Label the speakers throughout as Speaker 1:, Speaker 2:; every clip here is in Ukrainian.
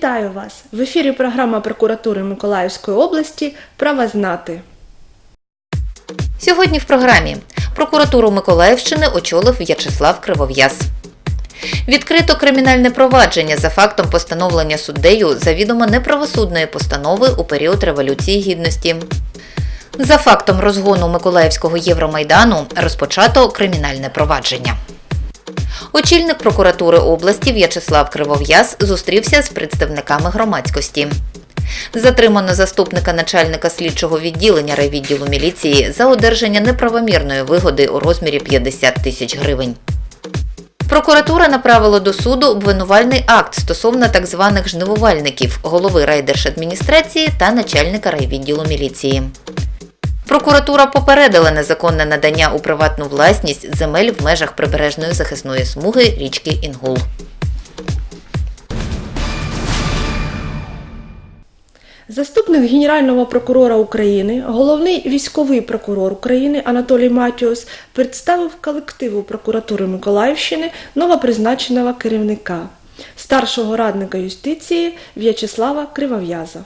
Speaker 1: Вітаю вас! В ефірі програма прокуратури Миколаївської області Права знати.
Speaker 2: Сьогодні в програмі прокуратуру Миколаївщини очолив В'ячеслав Кривов'яз. Відкрито кримінальне провадження за фактом постановлення суддею завідомо неправосудної постанови у період Революції Гідності. За фактом розгону Миколаївського Євромайдану розпочато кримінальне провадження. Очільник прокуратури області В'ячеслав Кривов'яз зустрівся з представниками громадськості. Затримано заступника начальника слідчого відділення райвідділу міліції за одержання неправомірної вигоди у розмірі 50 тисяч гривень. Прокуратура направила до суду обвинувальний акт стосовно так званих жнивувальників, голови райдержадміністрації та начальника райвідділу міліції. Прокуратура попередила незаконне надання у приватну власність земель в межах прибережної захисної смуги річки Інгул.
Speaker 1: Заступник Генерального прокурора України, головний військовий прокурор України Анатолій Матіос представив колективу прокуратури Миколаївщини новопризначеного керівника, старшого радника юстиції В'ячеслава Кривов'яза.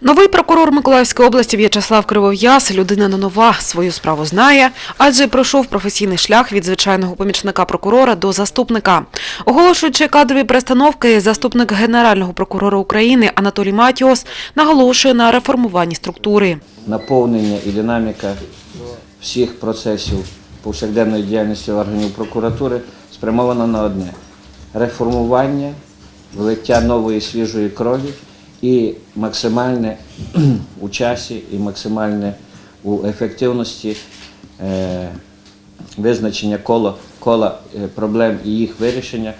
Speaker 3: Новий прокурор Миколаївської області В'ячеслав Кривов'яз – людина не нова, свою справу знає, адже пройшов професійний шлях від звичайного помічника прокурора до заступника. Оголошуючи кадрові перестановки, заступник Генерального прокурора України Анатолій Матіос наголошує на реформуванні структури.
Speaker 4: наповнення і динаміка всіх процесів повсякденної діяльності органів прокуратури спрямована на одне реформування, влиття нової свіжої крові і максимальне у часі і максимальне у ефективності е, визначення кола, кола е, проблем і їх вирішення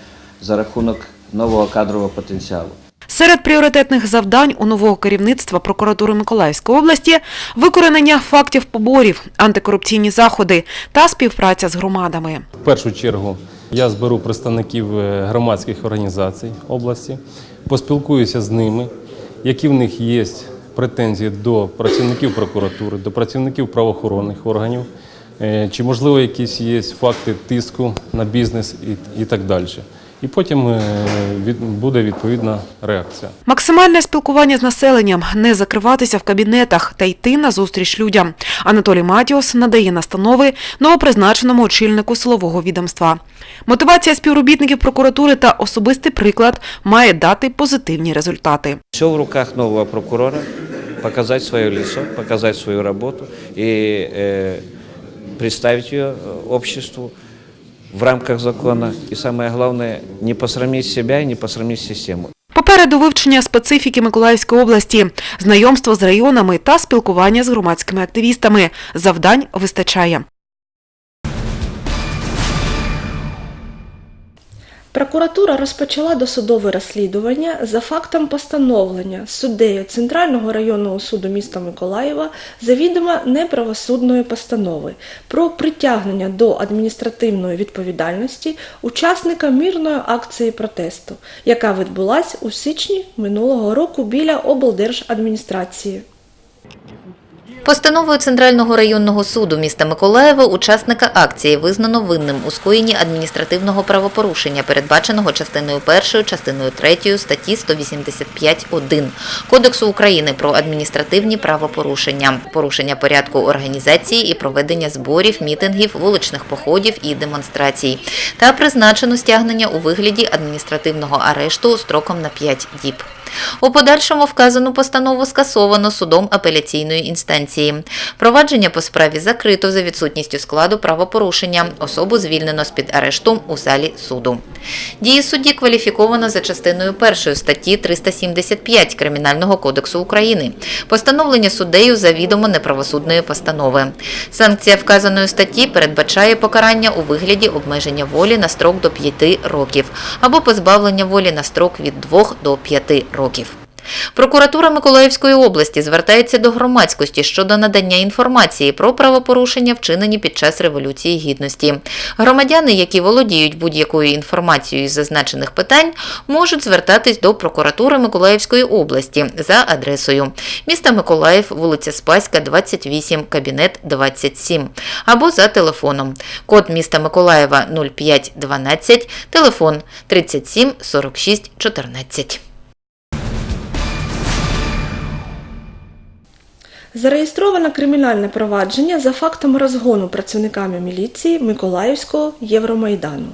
Speaker 4: за рахунок нового кадрового потенціалу.
Speaker 3: Серед пріоритетних завдань у нового керівництва прокуратури Миколаївської області – викоренення фактів поборів, антикорупційні заходи та співпраця з громадами.
Speaker 5: В першу чергу я зберу представників е, громадських організацій області, поспілкуюся з ними, які в них є претензії до працівників прокуратури, до працівників правоохоронних органів, е, чи можливо якісь є факти тиску на бізнес і, і так далі. І потім е, буде відповідна реакція.
Speaker 3: Максимальне спілкування з населенням, не закриватися в кабінетах та йти на зустріч людям. Анатолій Матіос надає настанови новопризначеному очільнику силового відомства. Мотивація співробітників прокуратури та особистий приклад має дати позитивні результати.
Speaker 4: Все в руках нового прокурора, показать свое лицо, показать свою работу и э, представить э, обществу в рамках закона. И самое главное, не посрамить себя и не посрамить систему.
Speaker 3: Попереду вивчення специфіки Миколаївської області, знайомство з районами та спілкування з громадськими активістами. Завдань вистачає.
Speaker 1: Прокуратура розпочала досудове розслідування за фактом постановлення суддею Центрального районного суду міста Миколаєва завідомо неправосудної постанови про притягнення до адміністративної відповідальності учасника мирної акції протесту, яка відбулась у січні минулого року біля облдержадміністрації.
Speaker 2: Постановою Центрального районного суду міста Миколаєва учасника акції визнано винним у скоєнні адміністративного правопорушення, передбаченого частиною 1, частиною 3 статті 185.1 Кодексу України про адміністративні правопорушення, порушення порядку організації і проведення зборів, мітингів, вуличних походів і демонстрацій, та призначено стягнення у вигляді адміністративного арешту строком на 5 діб. У подальшому вказану постанову скасовано судом апеляційної інстанції. Провадження по справі закрито за відсутністю складу правопорушення. Особу звільнено з-під арешту у залі суду. Дії судді кваліфіковано за частиною 1 статті 375 Кримінального кодексу України. Постановлення суддею завідомо неправосудної постанови. Санкція вказаної статті передбачає покарання у вигляді обмеження волі на строк до 5 років або позбавлення волі на строк від 2 до 5 років. Прокуратура Миколаївської області звертається до громадськості щодо надання інформації про правопорушення, вчинені під час Революції Гідності. Громадяни, які володіють будь-якою інформацією із зазначених питань, можуть звертатись до прокуратури Миколаївської області за адресою міста Миколаїв, вулиця Спаська, 28, кабінет 27 або за телефоном. Код міста Миколаєва 0512, телефон 37 46 14.
Speaker 1: Зареєстровано кримінальне провадження за фактом розгону працівниками міліції Миколаївського Євромайдану.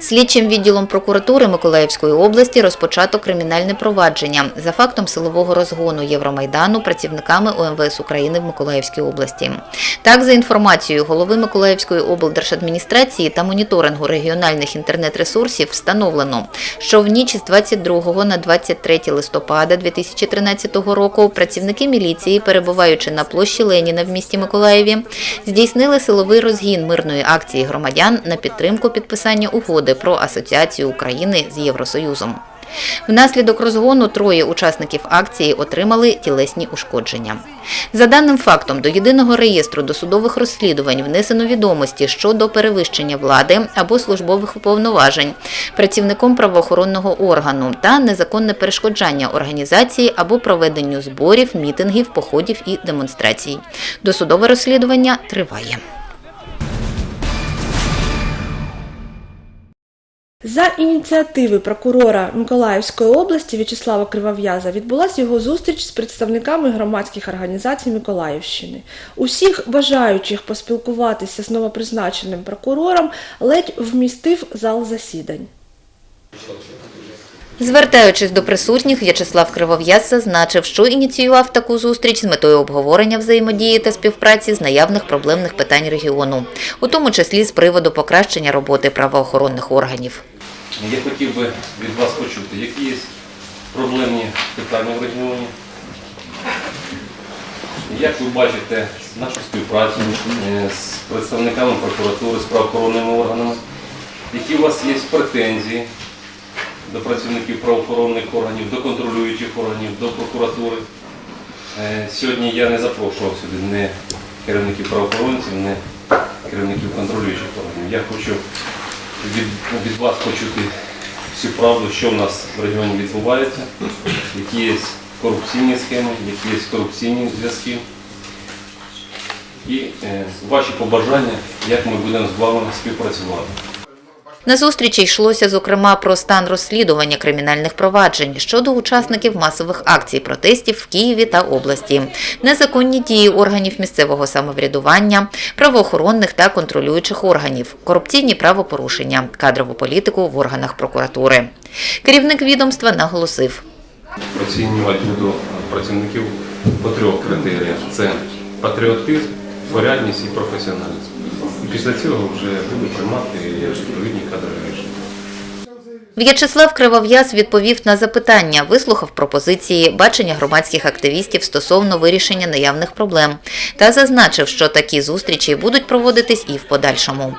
Speaker 2: Слідчим відділом прокуратури Миколаївської області розпочато кримінальне провадження за фактом силового розгону Євромайдану працівниками УМВС України в Миколаївській області. Так, за інформацією голови Миколаївської облдержадміністрації та моніторингу регіональних інтернет-ресурсів встановлено, що в ніч з 22 на 23 листопада 2013 року працівники міліції, перебуваючи на площі Леніна в місті Миколаєві, здійснили силовий розгін мирної акції громадян на підтримку підписання угоди про асоціацію України з Євросоюзом. Внаслідок розгону троє учасників акції отримали тілесні ушкодження. За даним фактом, до єдиного реєстру досудових розслідувань внесено відомості щодо перевищення влади або службових повноважень працівником правоохоронного органу та незаконне перешкоджання організації або проведенню зборів, мітингів, походів і демонстрацій. Досудове розслідування триває.
Speaker 1: За ініціативи прокурора Миколаївської області В'ячеслава Кривов'яза відбулася його зустріч з представниками громадських організацій Миколаївщини. Усіх бажаючих поспілкуватися з новопризначеним прокурором ледь вмістив зал засідань.
Speaker 2: Звертаючись до присутніх, В'ячеслав Кривов'яз зазначив, що ініціював таку зустріч з метою обговорення взаємодії та співпраці з наявних проблемних питань регіону, у тому числі з приводу покращення роботи правоохоронних органів.
Speaker 5: Я хотів би від вас почути, які є проблемні питання в регіоні. Як ви бачите нашу співпрацю е, з представниками прокуратури, з правоохоронними органами? Які у вас є претензії до працівників правоохоронних органів, до контролюючих органів, до прокуратури? Е, Сьогодні я не запрошував сюди не керівників правоохоронців, не керівників контролюючих органів. Я хочу від, від вас почути всю правду, що в нас в регіоні відбувається, які є корупційні схеми, які є корупційні зв'язки. І е, ваші побажання, як ми будемо з вами співпрацювати.
Speaker 2: На зустрічі йшлося зокрема про стан розслідування кримінальних проваджень щодо учасників масових акцій протестів в Києві та області, незаконні дії органів місцевого самоврядування, правоохоронних та контролюючих органів, корупційні правопорушення, кадрову політику в органах прокуратури. Керівник відомства наголосив.
Speaker 5: Оцінювати буду працівників по трьох критеріях: це патріотизм, порядність і професіоналізм. Після цього вже буду приймати відповідні кадрові рішення.
Speaker 2: В'ячеслав Кривов'яз відповів на запитання, вислухав пропозиції, бачення громадських активістів стосовно вирішення наявних проблем та зазначив, що такі зустрічі будуть проводитись і в подальшому.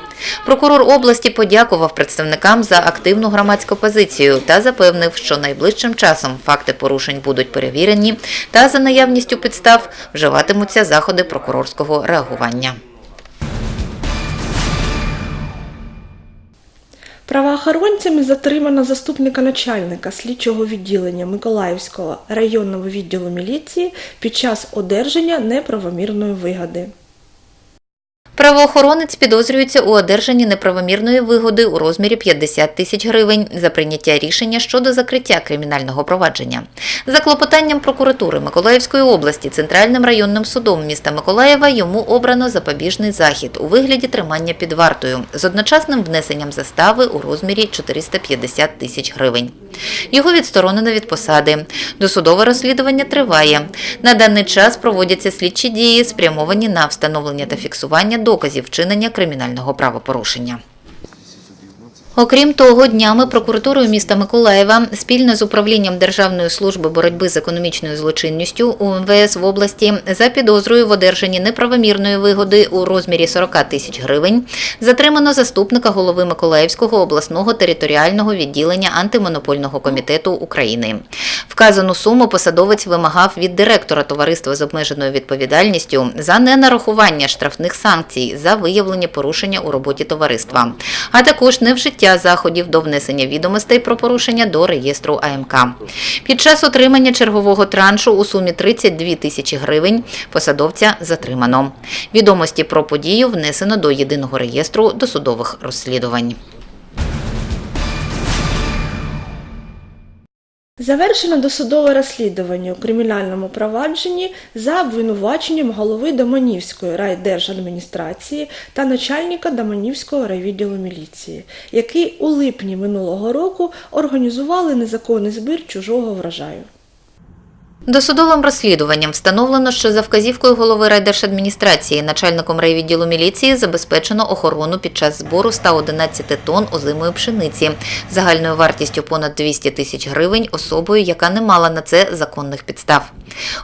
Speaker 2: Прокурор області подякував представникам за активну громадську позицію та запевнив, що найближчим часом факти порушень будуть перевірені та за наявністю підстав вживатимуться заходи прокурорського реагування.
Speaker 1: Правоохоронцями затримано заступника начальника слідчого відділення Миколаївського районного відділу міліції під час одержання неправомірної вигоди.
Speaker 2: Правоохоронець підозрюється у одержанні неправомірної вигоди у розмірі 50 тисяч гривень за прийняття рішення щодо закриття кримінального провадження. За клопотанням прокуратури Миколаївської області Центральним районним судом міста Миколаєва йому обрано запобіжний захід у вигляді тримання під вартою з одночасним внесенням застави у розмірі 450 тисяч гривень. Його відсторонено від посади. Досудове розслідування триває. На даний час проводяться слідчі дії, спрямовані на встановлення та фіксування доказів вчинення кримінального правопорушення. Окрім того, днями прокуратурою міста Миколаєва спільно з управлінням Державної служби боротьби з економічною злочинністю УМВС в області за підозрою в одержанні неправомірної вигоди у розмірі 40 тисяч гривень затримано заступника голови Миколаївського обласного територіального відділення антимонопольного комітету України. Вказану суму посадовець вимагав від директора товариства з обмеженою відповідальністю за ненарахування штрафних санкцій за виявлення порушення у роботі товариства, а також невжиття заходів до внесення відомостей про порушення до реєстру АМК. Під час отримання чергового траншу у сумі 32 тисячі гривень посадовця затримано. Відомості про подію внесено до єдиного реєстру досудових розслідувань.
Speaker 1: Завершено досудове розслідування у кримінальному провадженні за обвинуваченням голови Доманівської райдержадміністрації та начальника Доманівського райвідділу міліції, які у липні минулого року організували незаконний збір чужого врожаю.
Speaker 2: Досудовим розслідуванням встановлено, що за вказівкою голови райдержадміністрації начальником райвідділу міліції забезпечено охорону під час збору 111 тонн озимої пшениці загальною вартістю понад 200 тисяч гривень особою, яка не мала на це законних підстав.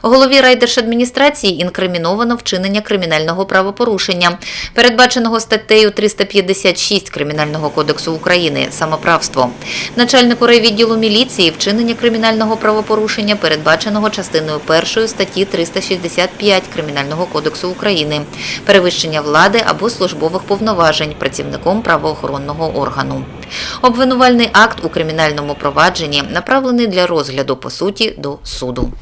Speaker 2: Голові райдержадміністрації інкриміновано вчинення кримінального правопорушення, передбаченого статтею 356 Кримінального кодексу України самоправство. Начальнику райвідділу міліції вчинення кримінального правопорушення передбаченого частиною 1 статті 365 Кримінального кодексу України, перевищення влади або службових повноважень працівником правоохоронного органу. Обвинувальний акт у кримінальному провадженні направлений для розгляду по суті до суду.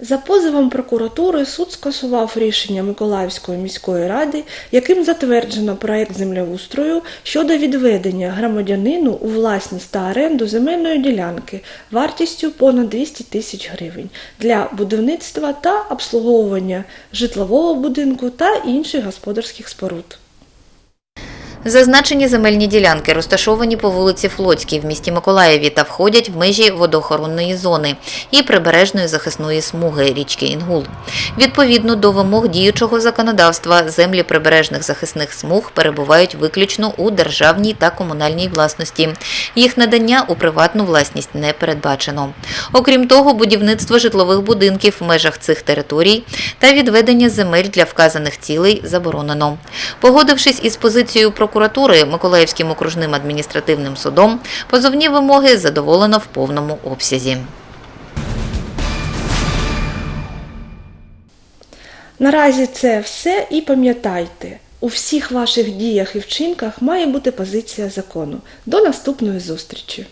Speaker 1: За позовом прокуратури суд скасував рішення Миколаївської міської ради, яким затверджено проект землеустрою щодо відведення громадянину у власність та оренду земельної ділянки вартістю понад 200 тисяч гривень для будівництва та обслуговування житлового будинку та інших господарських споруд.
Speaker 2: Зазначені земельні ділянки розташовані по вулиці Флотській в місті Миколаєві та входять в межі водоохоронної зони і прибережної захисної смуги річки Інгул. Відповідно до вимог діючого законодавства, землі прибережних захисних смуг перебувають виключно у державній та комунальній власності. Їх надання у приватну власність не передбачено. Окрім того, будівництво житлових будинків в межах цих територій та відведення земель для вказаних цілей заборонено. Погодившись із позицією прокуратури Миколаївським окружним адміністративним судом, позовні вимоги задоволено в повному обсязі.
Speaker 1: Наразі це все і пам'ятайте, у всіх ваших діях і вчинках має бути позиція закону. До наступної зустрічі!